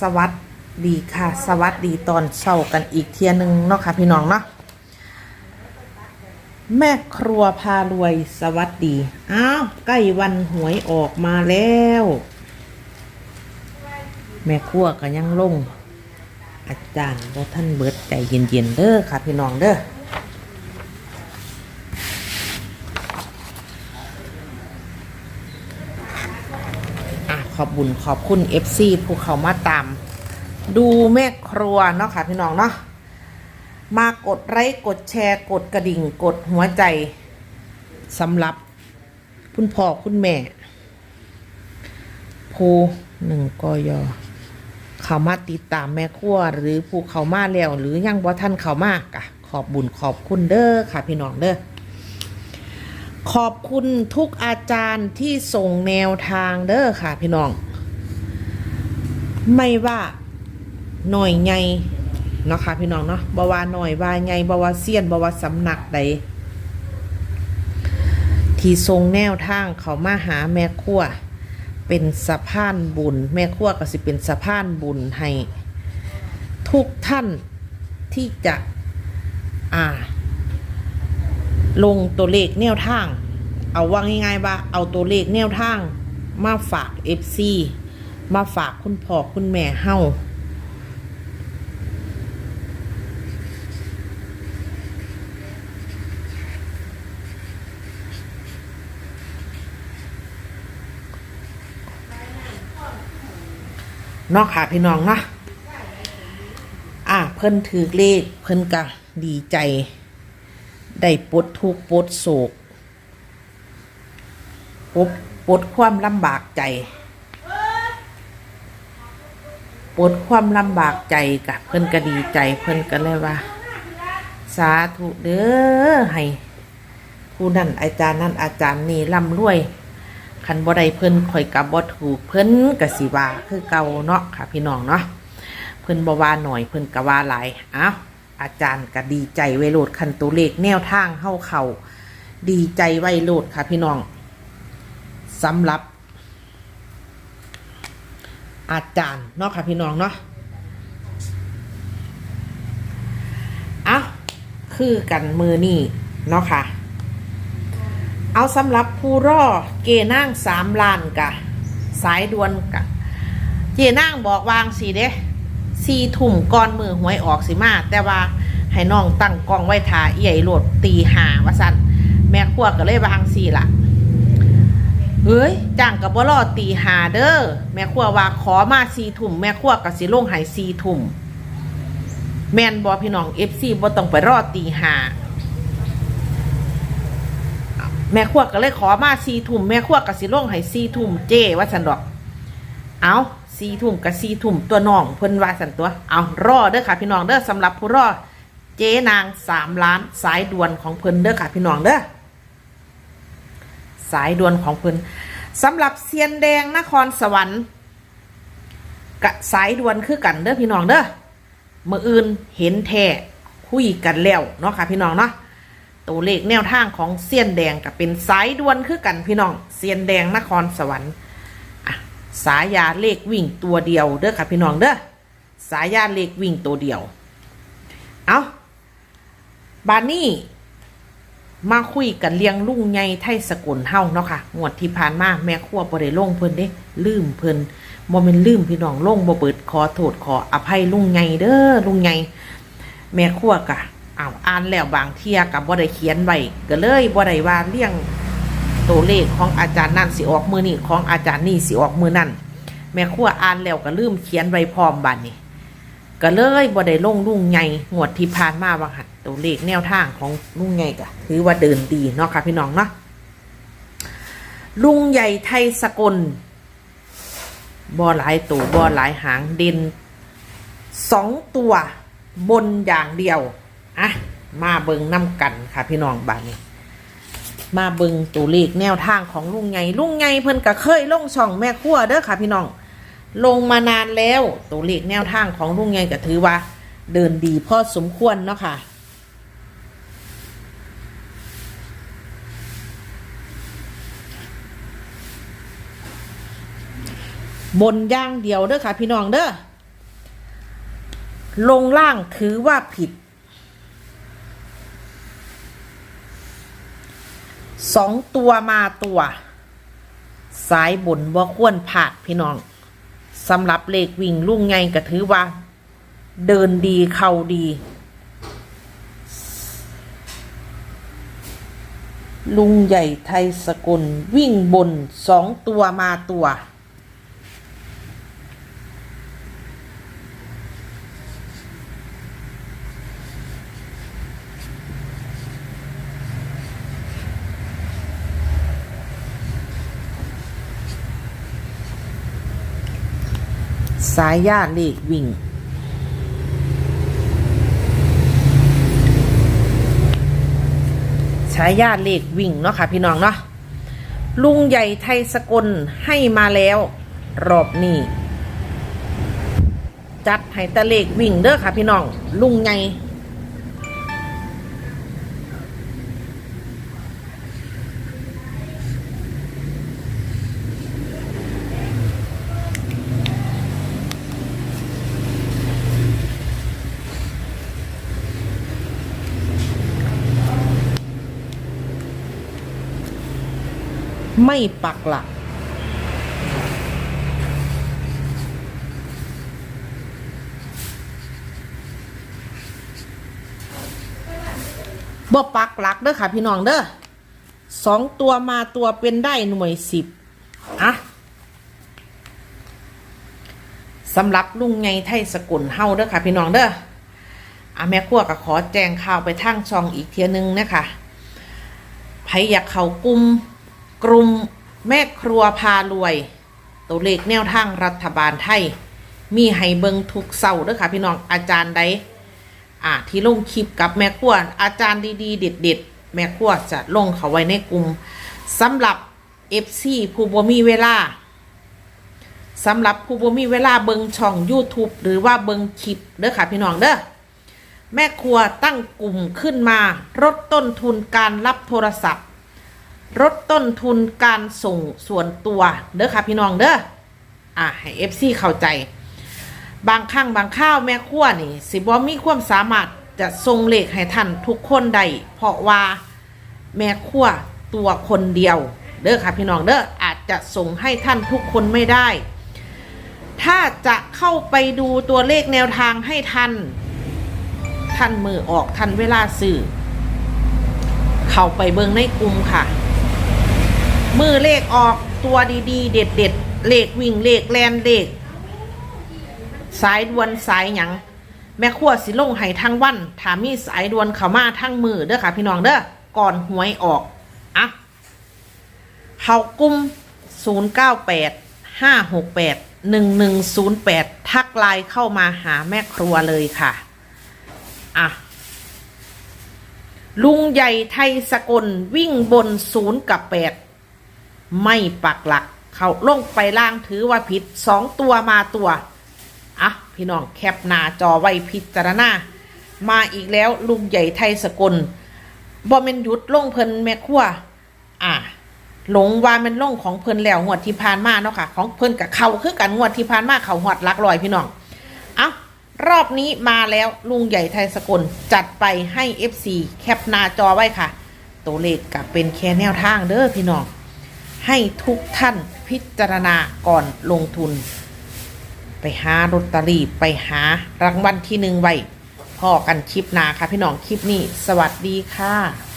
สวัสดีค่ะ สวัสดีตอนเช้ากันอีกเทียหนึงเนาะค่ะพี่น้องเนาะแม่ครัวพารวยสวัสดีอ้าวใกล้วันหวยออกมาแล้ว แม่ครัวก็ยังลง อาจารย์บ่ท่านเบิดใจเย็นๆเด้อค่ะพี่น้องเด้อ ขอบบุญขอบคุณ FC ผู้เขามาตาม ดูแม่ครัวเนาะค่ะพี่น้องเนาะมากดไลค์กดแชร์กดกระดิ่งกดหัวใจสำหรับ คุณพ่อคุณแม่ผู้หนึ่งกอยเขามาติดตามแม่ครัวหรือผู้เขามาแล้วหรือยังบ่ท่านเขามากอะขอบบุญขอบคุณเด้อค่ะพี่น้องเด้อ ขอบคุณทุกอาจารย์ที่ส่งแนวทางเด้อค่ะพี่น้อง ไม่ว่าหน่อยไงเนาะค่ะพี่น้องเนาะบวาหน่อยว่าไงบว่าเซียนบว่าสำนักใดที่ทรงแนวทางเขามาหาแม่ขั้วเป็นสะพานบุญ แม่ขั้วก็สิเป็นสะพานบุญให้ ทุกท่านที่จะอ่า ลงตัวเลขแนวทาง เอาว่าง่ายๆว่าเอาตัวเลขแนวทางมาฝาก FC มาฝากคุณพ่อคุณแม่เฮาเนอกค่ะพี่น้องนะอะเพิ่นถือเลขเพิ่นก็ดีใจ ได้ปลดทุกข์ปลดโศกปลดปลดความลำบากใจปลดความลำบากใจกะเพิ่นก็ดีใจเพิ่นก็เลยว่า สาธุเด้อให้ผู้นั่นอาจารย์นั่นอาจารย์นี่ร่ำรวยคันบ่ได้เพิ่นข่อยกับบ่ถูกเพิ่นก็สิว่าคือเก่าเนาะค่ะพี่น้องเนาะเพิ่นบ่ว่าหน่อยเพิ่นก็ว่าหลายอ้าว อาจารย์ก็ดีใจไวโลดคันตัวเลขแนวทางเฮาเข้าดีใจไวโลดค่ะพี่น้องสำหรับ อาจารย์เนาะค่ะพี่น้องเนาะเอาคือกันมือนี่เนาะค่ะ เอาสำหรับผู้รอเกนั่งสามล้านกะ สายด่วนกะ เจนั่งบอกวางสีเด้ สี่ทุ่มก่อนมือหวยออกสิมา แต่ว่าให้น้องตั้งกองไว้ทาเอี่ยโหลดตีหาวาสันแม่ขั้วก็เลยวางสีละเฮ้ยจ้างกับบ่รอตีหาเด้อแม่ขั้วว่าขอมาสี่ทุ่มแม่ขั้วกับสิลงหายสี่ทุ่มแมนบอพี่น้องเอฟซีบ่ต้องไปรอตีหาแม่ขั้วก็เลยขอมาซีทุ่มแม่ขั้วกับสิลงให้ซีทุ่มเจ้ว่าสันดอก เอา ซีทุ่มกับซีทุ่มตัวน้องเพิ่นว่าสันตัว เอารอเด้อค่ะพี่น้องเด้อสำหรับผู้รอเจ๊นางสามล้านสายด่วนของเพิ่นเด้อค่ะพี่น้องเด้อสายด่วนของเพิ่นสำหรับเซียนแดงนครสวรรค์กะสายด่วนคือกันเด้อพี่น้องเด้อมื่ออื่นเห็นแท้คุยกันแล้วเนาะค่ะพี่น้องเนาะตัวเลขแนวทางของเซียนแดงกับเป็นสายด่วนคือกันพี่น้องเซียนแดงนครสวรรค์ สายาเลขวิ่งตัวเดียวเด้อค่ะพี่น้องเด้อสายาเลขวิ่งตัวเดียว เอาบานนี้มาคุยกันเลี้ยงลุงไงไทยสกุลเฮาเนาะค่ะงวดที่ผ่านมาแม่ครัวบ่ได้ลงเพิ่นเด้ลืมเพิ่นบ่แม่นลืมพี่น้องลงบ่เปิดขอโทษขออภัยลุงไงเด้อลุงไงแม่ครัวกะอ้าวอ่านแล้วบางเที่ยกับบ่ได้เขียนไว้ก็เลยบ่ได้ว่าเลี้ยง ตัวเลขของอาจารย์นั่นสิออกมือนี่ของอาจารย์นี่สิออกมือนั่นแม่ครัวอ่านแล้วก็ลืมเขียนไว้พร้อมบัดนนี้ก็เลยบ่ได้ลงลุงไงงวดที่ผ่านมาว่าหัดตัวเลขแนวทางของลุงไงก็ถือว่าเดินดีเนาะค่ะพี่น้องเนาะลุงใหญ่ไทยสกลบ่หลายตัวบ่หลายหางเด่นสองตัวบนอย่างเดียวอะมาเบิงน้ำกันค่ะพี่น้องบ้านนี้ มาเบิงตัวเลขแนวทางของลุงไงลุงไงเพิ่นก็เคยลงช่องแม่ขั้วเด้อค่ะพี่น้อง ลงมานานแล้วตัวเลขแนวทางของลุงไงก็ถือว่า เดินดีพอสมควรเนาะค่ะบนย่างเดียวเด้อค่ะพี่น้องเด้อลงล่างถือว่าผิด สองตัวมาตัว สายบนว่าควรผาดพี่น้องสำหรับเลขวิ่งลุงไงก็ถือว่า เดินดีเข้าดี ลุงใหญ่ไทยสกุลวิ่งบนสองตัวมาตัว สายญาติเลขวิ่ง สายาเลขวิ่งเนาะค่ะพี่น้องเนาะ ลุงใหญ่ไทยสกลให้มาแล้ว รอบนี้ จัดให้ตะเลขวิ่งเด้อค่ะพี่น้อง ลุงใหญ่ ไม่ปักหลัก บ่ปักหลักเด้อค่ะพี่น้องเด้อสองตัวมาตัวเป็นได้หน่วยสิบอะสำหรับลุงไงไทยสกุลเฮาเด้อค่ะ พี่น้องเด้ออะแม่ครัวก็ขอแจ้งข่าวไปทางช่องอีกเทียนึงนะคะใครอยากเข้ากลุ่ม กลุ่มแม่ครัวพารวย ตัวเลขแนวทางรัฐบาลไทย มีให้เบิงทุกเสาร์เด้อค่ะ พี่น้องอาจารย์ใดอ่าที่ลงคลิปกับแม่ครัวอาจารย์ดีๆ เด็ด ๆ แม่ครัวจะลงเขาไว้ในกลุ่มสำหรับ FC ผู้บ่มีเวลาสำหรับผู้บ่มีเวลาเบิงช่อง YouTube หรือว่าเบิงคลิปเด้อค่ะพี่น้องเด้อแม่ครัวตั้งกลุ่มขึ้นมาลดต้นทุนการรับโทรศัพท์ ลดต้นทุนการส่งส่วนตัวเด้อค่ะพี่น้องเด้ออ่าให้ FC เข้าใจ บางครั้งบางข้าวแม่ขั้วนี่ สิบ่มีความสามารถจะทรงเลขให้ท่านทุกคนได้เพราะว่าแม่ขั้วตัวคนเดียว เด้อค่ะพี่น้องเด้ออาจจะส่งให้ท่านทุกคนไม่ได้ ถ้าจะเข้าไปดูตัวเลขแนวทางให้ทันท่านมือออกทันเวลาสื่อ เข้าไปเบิงในกลุ่มค่ะ มือเลขออกตัวดีๆ เด็ดๆเลขวิ่งเลขแลนเลข สายดวนสายหยังแม่ขั้วสิลงให้ทั้งวันถามีสายดวนเข้ามาทั้งมือเด้อค่ะ พี่น้องเด้อก่อนหวยออกอะเขากุ้ม 098 568 1108 ทักไลน์เข้ามาหาแม่ครัวเลยค่ะ อะ ลุงใหญ่ไทยสกลวิ่งบนศูนย์กับแปด ไม่ปักหลัก เขาลงไปล่างถือว่าผิดสองตัวมาตัว อะ พี่น้องแคปหน้าจอไว้พิจารณา มาอีกแล้วลุงใหญ่ไทยสกลบอมเมนหยุดลงเพิ่นแม่ครัวอะหลงว่ามันลงของเพิ่นแล้วงวดที่ผ่านมาเนาะค่ะ ของเพิ่นกับเขาคือกันงวดที่ผ่านมาเขาหอดลักลอยพี่น้อง เอ้ารอบนี้มาแล้วลุงใหญ่ไทยสกลจัดไปให้ FC แคปหน้าจอไว้ค่ะ ตัวเลขกับเป็นแค่แนวทางเด้อพี่น้อง ให้ทุกท่านพิจารณาก่อนลงทุน ไปหาลอตเตอรี่ไปหารางวัลที่หนึ่งไว้พอกันคลิปหน้าค่ะพี่น้องคลิปนี้ สวัสดีค่ะ